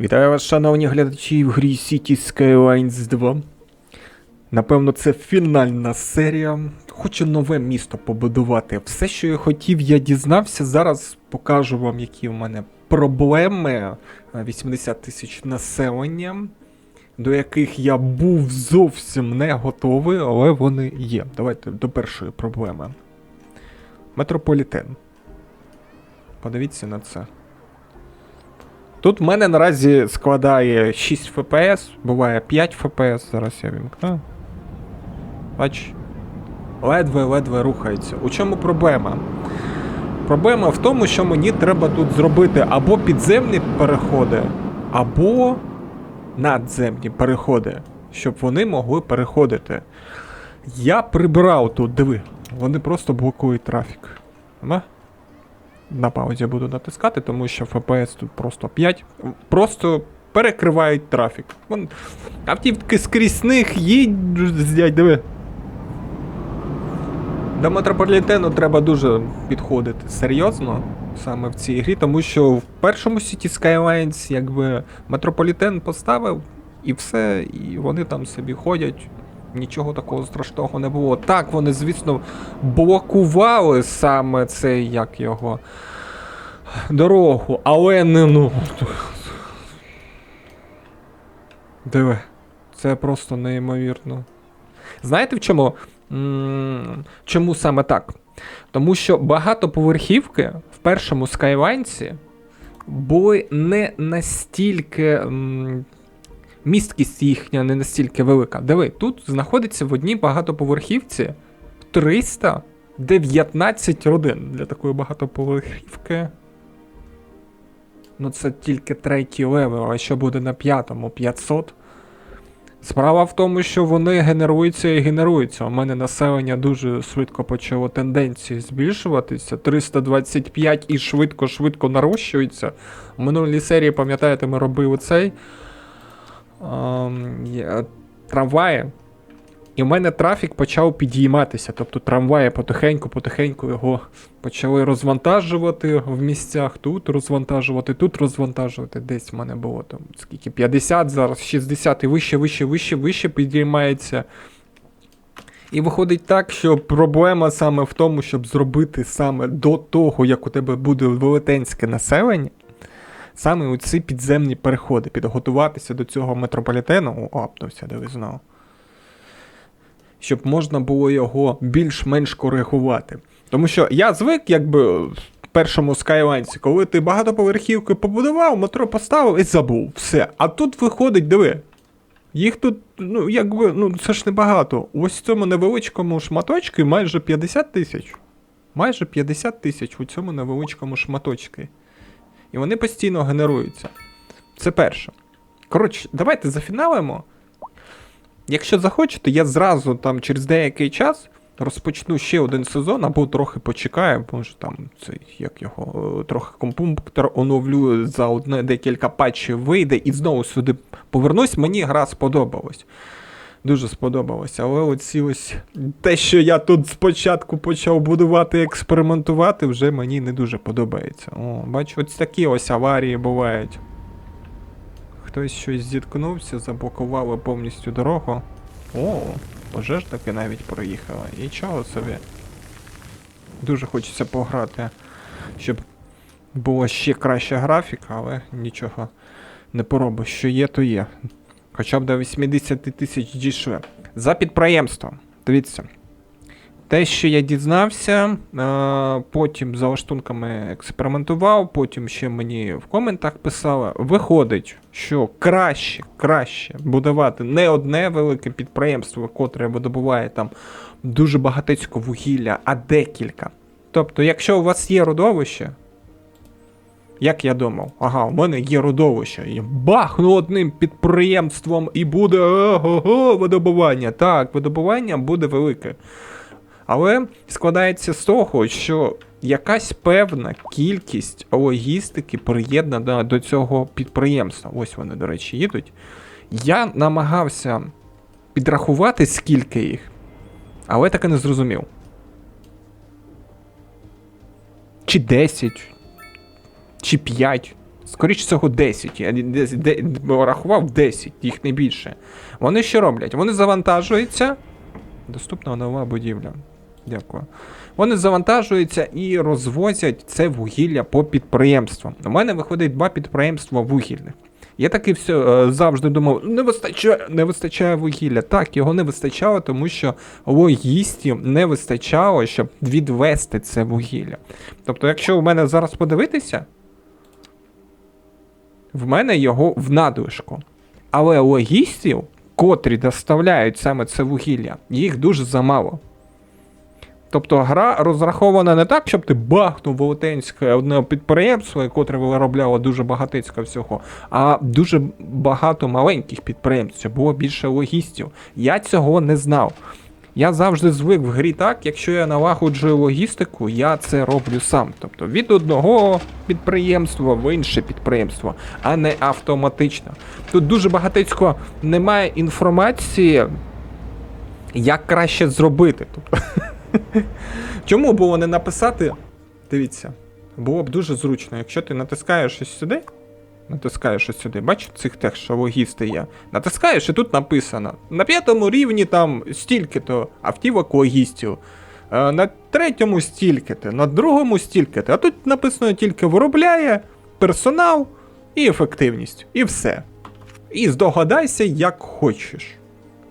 Вітаю вас, шановні глядачі в грі City Skylines 2. Напевно, це фінальна серія. Хочу нове місто побудувати. Все, що я хотів, я дізнався. Зараз покажу вам, які в мене проблеми. Е, 80 тисяч населення, до яких я був зовсім не готовий, але вони є. Давайте до першої проблеми. Метрополітен. Подивіться на це. Тут в мене наразі складає 6 FPS, буває 5 FPS, зараз я вімкну. Бач. Ледве-ледве рухається. У чому проблема? Проблема в тому, що мені треба тут зробити або підземні переходи, або надземні переходи, щоб вони могли переходити. Я прибрав тут, диви, вони просто блокують трафік. Ага. На паузі буду натискати, тому що FPS тут просто 5. Просто перекривають трафік. Вон, автівки скрізь них їдять, диви. До метрополітену треба дуже підходити серйозно саме в цій грі, тому що в першому City Skylines якби метрополітен поставив і все, і вони там собі ходять. Нічого такого страшного не було. Так, вони, звісно, блокували саме цей, як його, дорогу, але не ну. Диви, це просто неймовірно. Знаєте в чому? Чому саме так? Тому що багатоповерхівки в першому Skylines були не настільки. Місткість їхня не настільки велика. Диви, тут знаходиться в одній багатоповерхівці 319 родин для такої багатоповерхівки. Ну, це тільки третій левел, а що буде на п'ятому 500. Справа в тому, що вони генеруються і генеруються. У мене населення дуже швидко почало тенденції збільшуватися. 325 і швидко-швидко нарощується. В минулій серії, пам'ятаєте, ми робили цей трамваї. І в мене трафік почав підійматися. Тобто трамваї потихеньку-потихеньку його почали розвантажувати в місцях, тут розвантажувати, тут розвантажувати. Десь в мене було там скільки 50, зараз 60 і вище, вище, вище, вище підіймається. І виходить так, що проблема саме в тому, щоб зробити саме до того, як у тебе буде велетенське населення, саме у ці підземні переходи, підготуватися до цього метрополітену, о, апнувся, диви знову. Щоб можна було його більш-менш коригувати. Тому що я звик, якби першому Skylines, коли ти багатоповерхівки побудував, метро поставив і забув. Все. А тут виходить, диви. Їх тут, ну, якби, ну, це ж небагато. Ось в цьому невеличкому шматочку майже 50 тисяч. Майже 50 тисяч у цьому невеличкому шматочку. І вони постійно генеруються. Це перше. Коротше, давайте зафіналимо. Якщо захочете, я зразу там через деякий час розпочну ще один сезон, або трохи почекаю, може там цей, як його, е, трохи компьютер оновлю за одне декілька патчів вийде і знову сюди повернусь. Мені гра сподобалась. Дуже сподобалося. Але оці ось те, що я тут спочатку почав будувати експериментувати, вже мені не дуже подобається. О, бачу, ось такі ось аварії бувають. Хтось щось зіткнувся, заблокували повністю дорогу. О, пожежники навіть проїхали. І чого собі. Дуже хочеться пограти, щоб було ще краща графіка, але нічого не поробиш. Що є, то є. Хоча б до 80 тисяч дійшли. За підприємство. Дивіться. Те, що я дізнався, е, потім за лаштунками експериментував, потім ще мені в коментах писали. Виходить, що краще, краще будувати не одне велике підприємство, котре видобуває там дуже багатецько вугілля, а декілька. Тобто, якщо у вас є родовище, як я думав, ага, у мене є родовище, і бахну одним підприємством і буде ого, видобування. Так, видобування буде велике. Але складається з того, що якась певна кількість логістики приєднана до цього підприємства. Ось вони, до речі, їдуть. Я намагався підрахувати, скільки їх, але так і не зрозумів. Чи 10, чи 5. Скоріше всього, 10. Я рахував 10, їх не більше. Вони що роблять? Вони завантажуються. Доступна нова будівля. Дякую. Вони завантажуються і розвозять це вугілля по підприємствам. У мене виходить два підприємства вугільних. Я таки все е, завжди думав, не вистачає, не вистачає вугілля. Так, його не вистачало, тому що логістів не вистачало, щоб відвести це вугілля. Тобто, якщо в мене зараз подивитися, в мене його в надлишку. Але логістів, котрі доставляють саме це вугілля, їх дуже замало. Тобто гра розрахована не так, щоб ти бахнув велетенське одне підприємство, котре виробляло дуже багатицько всього, а дуже багато маленьких підприємств, щоб було більше логістів. Я цього не знав. Я завжди звик в грі так, якщо я налагоджую логістику, я це роблю сам. Тобто від одного підприємства в інше підприємство, а не автоматично. Тут дуже багатицько немає інформації, як краще зробити. Тобто, Чому було не написати? Дивіться, було б дуже зручно, якщо ти натискаєш ось сюди, натискаєш ось сюди, бачиш цих тех, що логісти є. Натискаєш і тут написано: на п'ятому рівні там стільки-то автівок логістів. е, На третьому стільки-то, на другому стільки-то. А тут написано тільки виробляє, персонал і ефективність. І все. І здогадайся, як хочеш.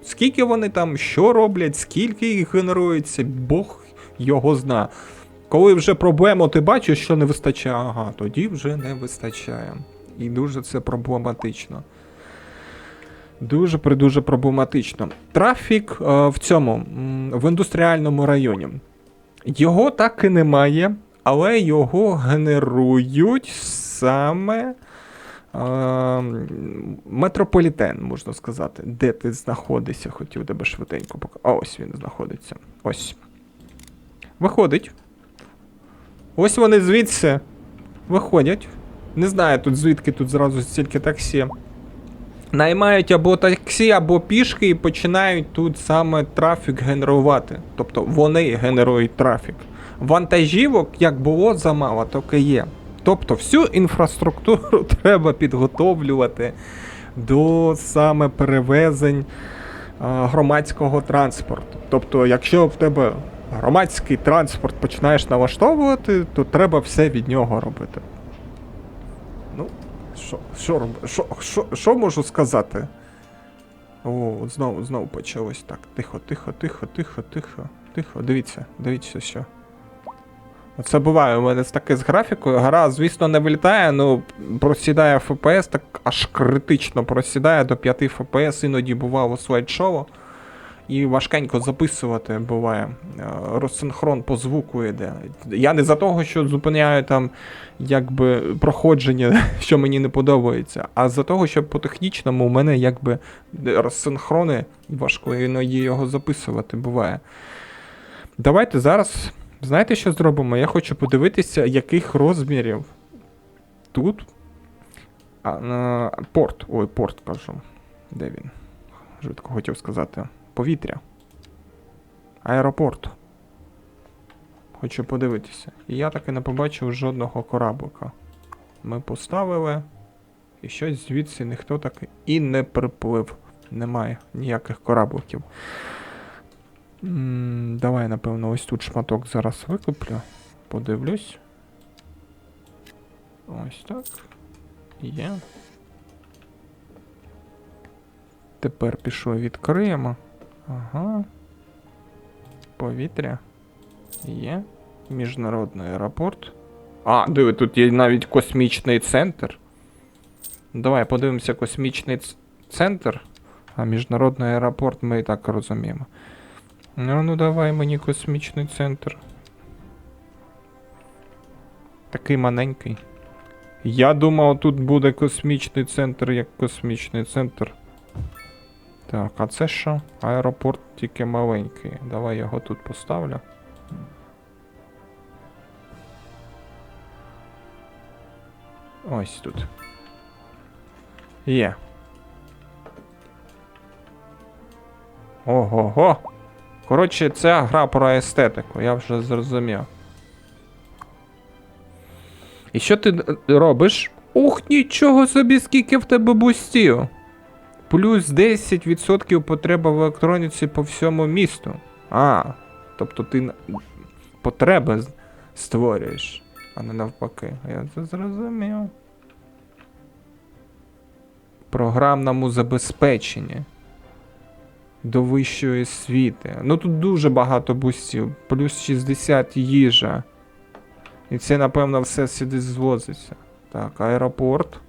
Скільки вони там, що роблять, скільки їх генерується, Бог його зна. Коли вже проблему ти бачиш, що не вистачає, ага, тоді вже не вистачає. І дуже це проблематично. Дуже придуже проблематично. Трафік е, в цьому, в індустріальному районі. Його так і немає, але його генерують саме. Е, метрополітен, можна сказати. Де ти знаходишся? Хотів тебе швиденько показати. А ось він знаходиться. Ось. Виходить. Ось вони звідси виходять. Не знаю тут звідки тут зразу стільки таксі. Наймають або таксі, або пішки і починають тут саме трафік генерувати. Тобто вони генерують трафік. Вантажівок, як було замало, так і є. Тобто всю інфраструктуру треба підготовлювати до саме перевезень громадського транспорту. Тобто, якщо в тебе громадський транспорт починаєш налаштовувати, то треба все від нього робити. Ну, що, можу сказати? О, знову, знову почалось так. Тихо, тихо, тихо, тихо, тихо, тихо. Дивіться, дивіться, що. Це буває у мене таке з графікою. Гра, звісно, не вилітає, ну просідає FPS, так аж критично просідає до 5 FPS, іноді бувало слайд-шоу. І важкенько записувати буває. Е, Розсинхрон по звуку йде. Я не за того, що зупиняю там якби проходження, що мені не подобається, а за того, що по технічному у мене якби розсинхрони важко іноді його записувати буває. Давайте зараз. Знаєте, що зробимо? Я хочу подивитися, яких розмірів тут. А, е, порт. Ой, порт кажу. Де він? Швидко хотів сказати. Повітря. Аеропорт. Хочу подивитися. І я таки не побачив жодного кораблика. Ми поставили. І щось звідси ніхто так і не приплив. Немає ніяких корабликів. М, Давай, напевно, ось тут шматок зараз викуплю. Подивлюсь. Ось так. Є. Тепер пішли відкриємо. Ага. Повітря. Є. Міжнародний аеропорт. А, диви, тут є навіть космічний центр. Давай подивимося космічний центр. А міжнародний аеропорт ми і так розуміємо. Ну, ну давай мені космічний центр. Такий маленький. Я думав, тут буде космічний центр як космічний центр. Так, а це що? Аеропорт тільки маленький. Давай його тут поставлю. Ось тут. Є. Ого-го. Коротше, це гра про естетику, я вже зрозумів. І що ти робиш? Ух, нічого собі, скільки в тебе бустів. Плюс 10% потреба в електроніці по всьому місту. А, тобто ти потреби створюєш, а не навпаки. Я це зрозумів. Програмному забезпеченні. До вищої освіти. Ну тут дуже багато бустів. Плюс 60 їжа. І це, напевно, все сюди звозиться. Так, аеропорт.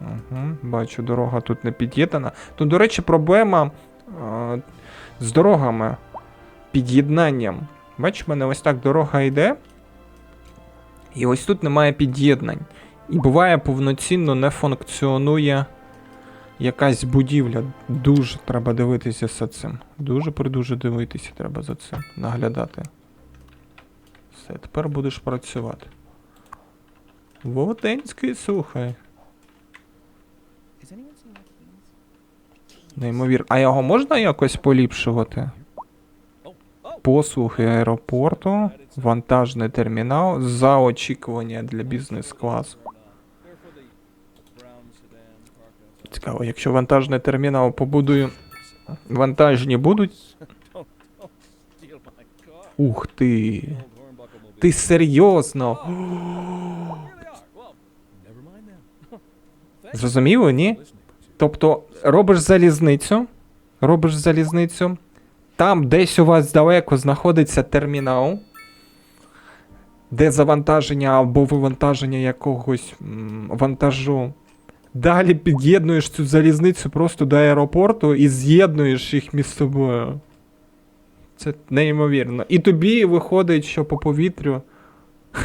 Угу, бачу, дорога тут не під'єднана. Тут, до речі, проблема е, з дорогами. Під'єднанням. Бачиш, в мене ось так дорога йде. І ось тут немає під'єднань. І буває повноцінно не функціонує якась будівля. Дуже треба дивитися за цим. Дуже придуже дивитися треба за цим. Наглядати. Все, тепер будеш працювати. Володенський, слухай. Keys? Неймовір. А його можна якось поліпшувати? Послуги аеропорту, вантажний термінал за очікування для бізнес-класу. Цікаво, якщо вантажний термінал побудую, вантажні будуть. Ух ти. Ти серйозно? Зрозуміло, ні? Тобто робиш залізницю, робиш залізницю, там десь у вас далеко знаходиться термінал, де завантаження або вивантаження якогось вантажу. Далі під'єднуєш цю залізницю просто до аеропорту і з'єднуєш їх між собою. Це неймовірно. І тобі виходить, що по повітрю.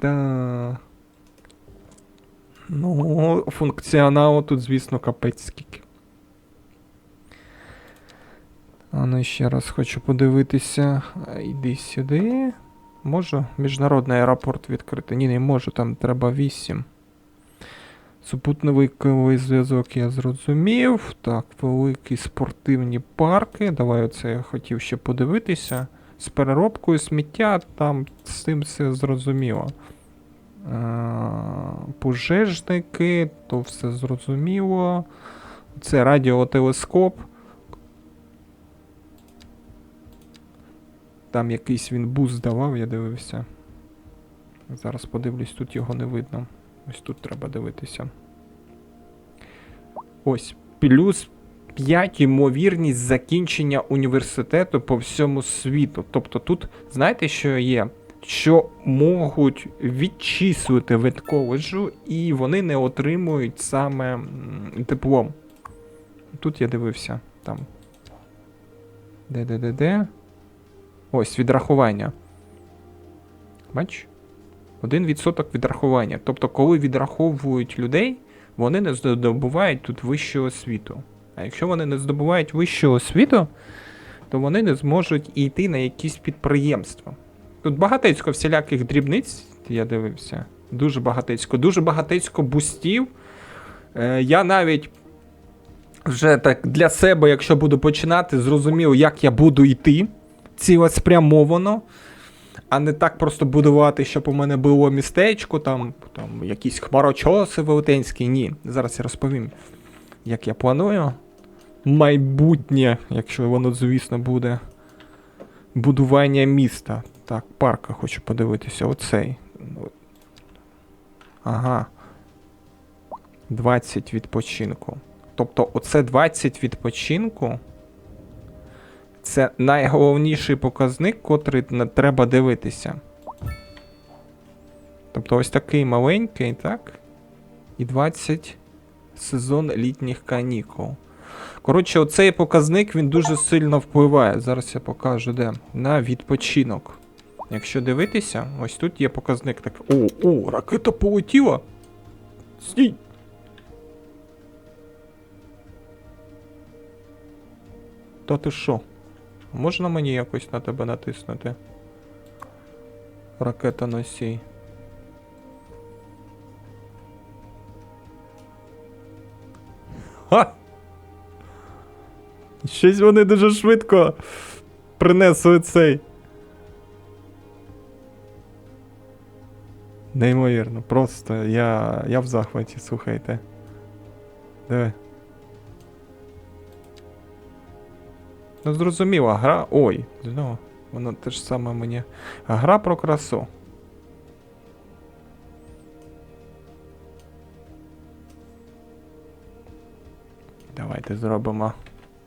Та. Ну, функціоналу тут, звісно, капець скільки. А ну ще раз хочу подивитися. Йди сюди. Можу міжнародний аеропорт відкрити. Ні, не можу, там треба 8. Супутниковий зв'язок я зрозумів. Так, великі спортивні парки. Давай оце я хотів ще подивитися. З переробкою сміття, там з цим все зрозуміло. Е, Пожежники, то все зрозуміло. Це радіотелескоп. Там якийсь він буст давав, я дивився. Зараз подивлюсь, тут його не видно. Ось тут треба дивитися. Ось. Плюс 5 ймовірність закінчення університету по всьому світу. Тобто тут, знаєте, що є? Що можуть відчислити від коледжу, і вони не отримують саме диплом. Тут я дивився. Там. Де-де-де-де? Ось, відрахування. Бач? 1% відрахування. Тобто, коли відраховують людей, вони не здобувають тут вищу освіту. А якщо вони не здобувають вищу освіту, то вони не зможуть йти на якісь підприємства. Тут багатецько всіляких дрібниць, я дивився. Дуже багатецько. Дуже багатецько бустів. Е, я навіть вже так для себе, якщо буду починати, зрозумів, як я буду йти цілеспрямовано, а не так просто будувати, щоб у мене було містечко, там, там якісь хмарочоси велетенські. Ні. Зараз я розповім, як я планую. Майбутнє, якщо воно, звісно, буде. Будування міста. Так, парка хочу подивитися. Оцей. Ага. 20 відпочинку. Тобто, оце 20 відпочинку. Це найголовніший показник, котрий треба дивитися. Тобто ось такий маленький, так? І 20 сезон літніх канікул. Коротше, оцей показник він дуже сильно впливає. Зараз я покажу де. На відпочинок. Якщо дивитися, ось тут є показник так. О, о, ракета полетіла. Стій. Та ти що? Можна мені якось на тебе натиснути? Ракета носій. Ха! Щось вони дуже швидко принесли цей. Неймовірно, просто я, я в захваті, слухайте. Диви. Ну, зрозуміло, гра. Ой, знову, воно те ж саме мені. Гра про красу. Давайте зробимо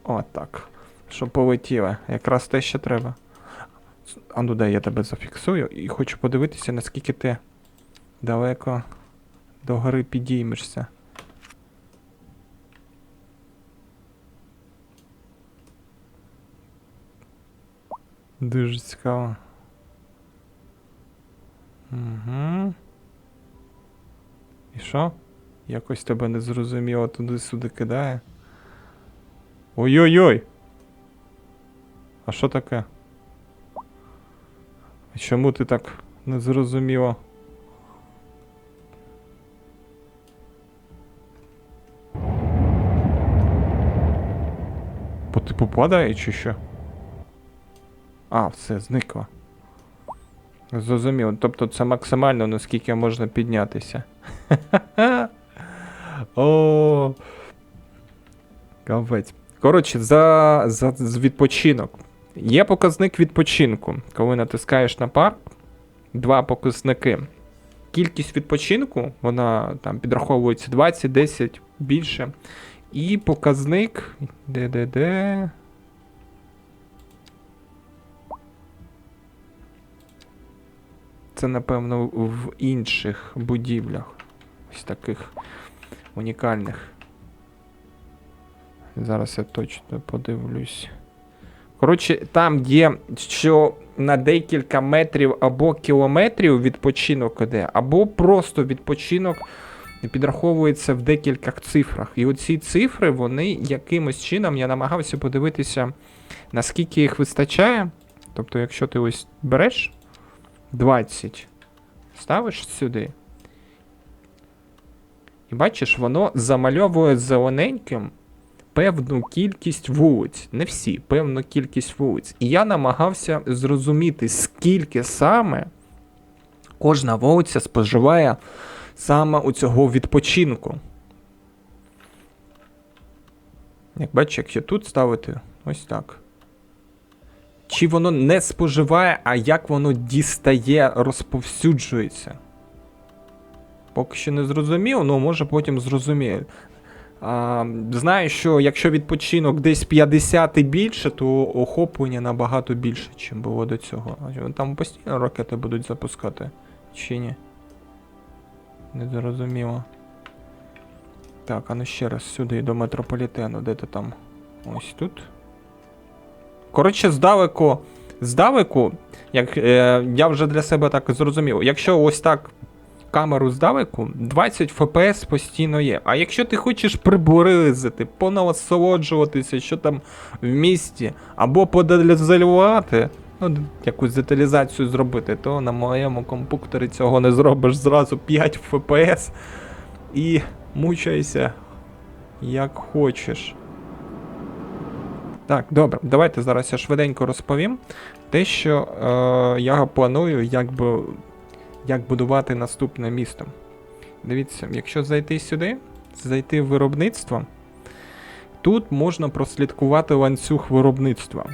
отак. Щоб полетіло. Якраз те, що треба. А ну дай я тебе зафіксую і хочу подивитися, наскільки ти далеко до гори підіймешся. Дуже цікаво. Угу. І що? Якось тебе не зрозуміло туди-сюди кидає. Ой-ой-ой! А що таке? Чому ти так не типу падає чи що? А, все, зникло. Зрозуміло. Тобто це максимально, наскільки можна піднятися. О. Капець. Коротше, за, за, за відпочинок. Є показник відпочинку. Коли натискаєш на парк, два показники. Кількість відпочинку, вона там підраховується 20, 10 більше. І показник. Де-де-де. Це, напевно, в інших будівлях. Ось таких унікальних. Зараз я точно подивлюсь. Коротше, там є, що на декілька метрів або кілометрів відпочинок іде, або просто відпочинок підраховується в декількох цифрах. І оці цифри, вони якимось чином, я намагався подивитися, наскільки їх вистачає. Тобто, якщо ти ось береш 20, ставиш сюди. І бачиш, воно замальовує зелененьким певну кількість вулиць. Не всі, певну кількість вулиць. І я намагався зрозуміти, скільки саме кожна вулиця споживає саме у цього відпочинку. Як бачиш, якщо тут ставити ось так. Чи воно не споживає, а як воно дістає, розповсюджується? Поки що не зрозумів, ну може потім зрозумію. А, знаю, що якщо відпочинок десь 50 і більше, то охоплення набагато більше, ніж було до цього. Там постійно ракети будуть запускати. Чи ні? Не зрозуміло. Так, а ну ще раз сюди до метрополітену, де ти там? Ось тут. Коротше, здалеку, здалеку, як е, я вже для себе так зрозумів, якщо ось так камеру здалеку, 20 FPS постійно є. А якщо ти хочеш приблизити, понасолоджуватися, що там в місті, або подеталізувати, ну, якусь деталізацію зробити, то на моєму комп'ютері цього не зробиш зразу 5 FPS і мучайся як хочеш. Так, добре, давайте зараз я швиденько розповім те, що е, я планую, як, би, як будувати наступне місто. Дивіться, якщо зайти сюди, зайти в виробництво, тут можна прослідкувати ланцюг виробництва.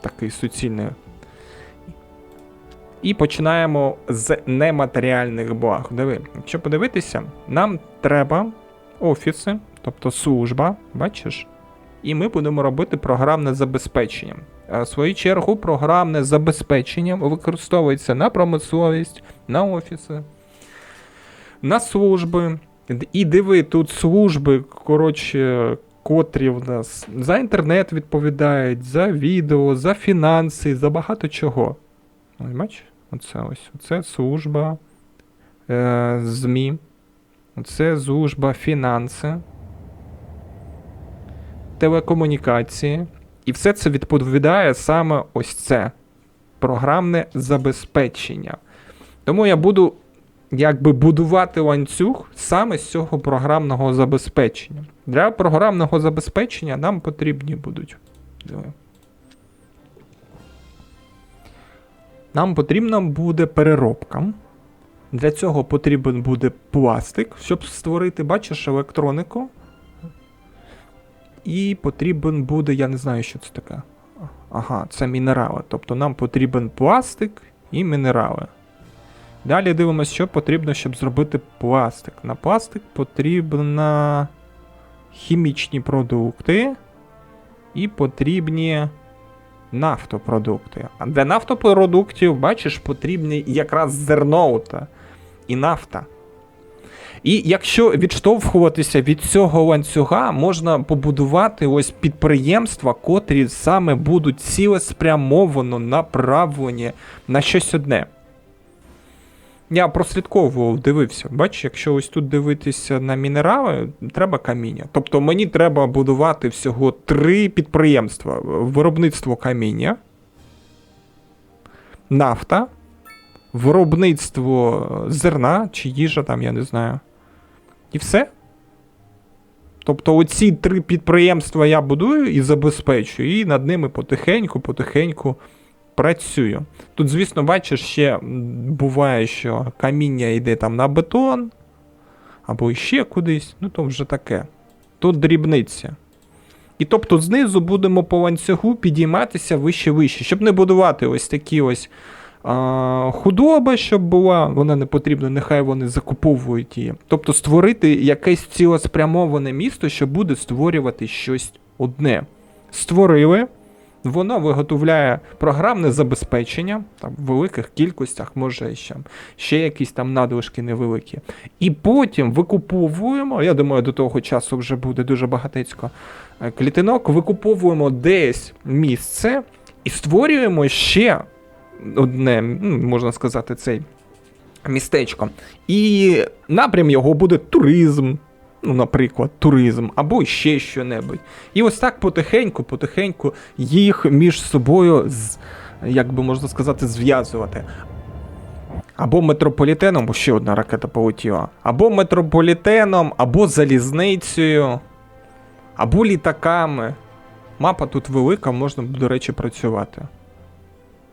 Такий суцільний. І починаємо з нематеріальних благ. Диви, якщо подивитися, нам треба офіси, тобто служба, бачиш? І ми будемо робити програмне забезпечення. В свою чергу, програмне забезпечення використовується на промисловість, на офіси, на служби. І диви, тут служби, коротше, котрі в нас за інтернет відповідають, за відео, за фінанси, за багато чого. Ось бачиш? Оце ось. Оце служба е, ЗМІ. Оце служба фінанси телекомунікації. І все це відповідає саме ось це програмне забезпечення. Тому я буду якби будувати ланцюг саме з цього програмного забезпечення. Для програмного забезпечення нам потрібні будуть. Нам потрібна буде переробка. Для цього потрібен буде пластик, щоб створити, бачиш, електронику. І потрібен буде, я не знаю, що це таке. Ага, це мінерали. Тобто нам потрібен пластик і мінерали. Далі дивимося, що потрібно, щоб зробити пластик. На пластик потрібно хімічні продукти і потрібні нафтопродукти. А для нафтопродуктів, бачиш, потрібні якраз зерноута і нафта. І якщо відштовхуватися від цього ланцюга, можна побудувати ось підприємства, котрі саме будуть цілеспрямовано направлені на щось одне. Я прослідковував, дивився. Бачиш, якщо ось тут дивитися на мінерали, треба каміння. Тобто мені треба будувати всього три підприємства: виробництво каміння, нафта, виробництво зерна чи їжа, там, я не знаю. І все. Тобто оці три підприємства я будую і забезпечую, і над ними потихеньку-потихеньку працюю. Тут, звісно, бачиш, ще буває, що каміння йде там на бетон, або ще кудись, ну то вже таке. Тут дрібниця. І тобто знизу будемо по ланцюгу підійматися вище-вище, щоб не будувати ось такі ось а, худоба, щоб була, вона не потрібна, нехай вони закуповують її. Тобто створити якесь цілеспрямоване місто, що буде створювати щось одне. Створили, воно виготовляє програмне забезпечення там, в великих кількостях, може ще, ще якісь там надлишки невеликі. І потім викуповуємо, я думаю, до того часу вже буде дуже багатецько е, клітинок, викуповуємо десь місце і створюємо ще одне, можна сказати, цей містечко. І напрям його буде туризм. Ну, наприклад, туризм або ще що-небудь. І ось так потихеньку, потихеньку їх між собою, як би можна сказати, зв'язувати. Або метрополітеном, ще одна ракета полетіла. Або метрополітеном, або залізницею, або літаками. Мапа тут велика, можна, до речі, працювати.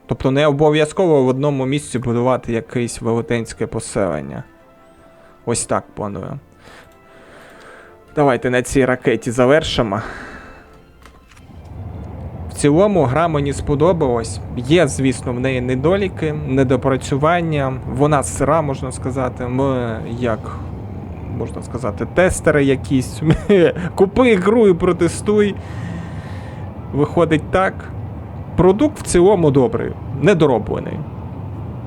Тобто не обов'язково в одному місці будувати якесь велетенське поселення. Ось так планую. Давайте на цій ракеті завершимо. В цілому гра мені сподобалась. Є, звісно, в неї недоліки, недопрацювання. Вона сира, можна сказати. Ми як. Можна сказати, тестери якісь. Купи гру і протестуй. Виходить так. Продукт в цілому добрий, недороблений.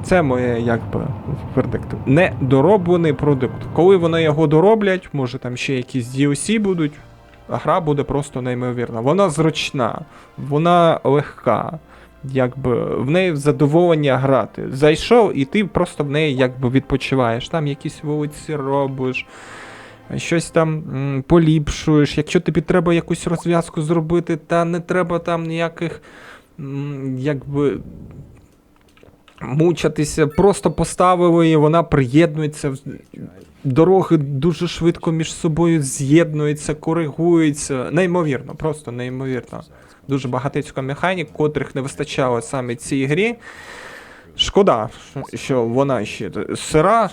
Це моє якби вердикт. Недороблений продукт. Коли вони його дороблять, може там ще якісь DLC будуть, гра буде просто неймовірна. Вона зручна, вона легка. Якби в неї задоволення грати. Зайшов, і ти просто в неї якби відпочиваєш. Там якісь вулиці робиш, щось там поліпшуєш. Якщо тобі треба якусь розв'язку зробити, та не треба там ніяких якби мучатися, просто поставили її, вона приєднується. Дороги дуже швидко між собою з'єднуються, коригуються. Неймовірно, просто неймовірно. Дуже багатецько механік, котрих не вистачало саме цій грі. Шкода, що- вона ще сира.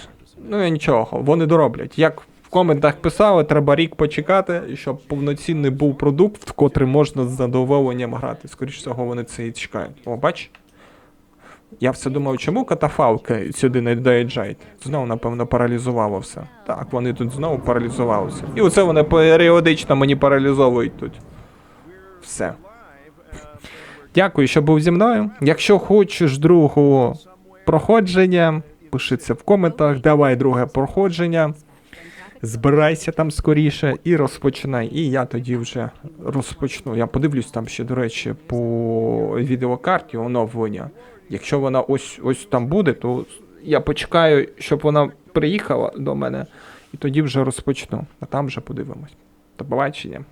Ну і нічого, вони дороблять. Як в коментах писали, треба рік почекати, щоб повноцінний був продукт, в котрий можна з задоволенням грати. Скоріше всього, вони це і чекають. О, бач? Я все думав, чому катафалки сюди не доїжджають? Знову, напевно, паралізувало все. Так, вони тут знову паралізувалися. І оце вони періодично мені паралізовують тут. Все. Дякую, що був зі мною. Якщо хочеш другого проходження, пиши це в коментах, давай друге проходження. Збирайся там скоріше і розпочинай. І я тоді вже розпочну. Я подивлюсь там ще, до речі, по відеокарті оновлення. Якщо вона ось ось там буде, то я почекаю, щоб вона приїхала до мене, і тоді вже розпочну. А там вже подивимось. До побачення.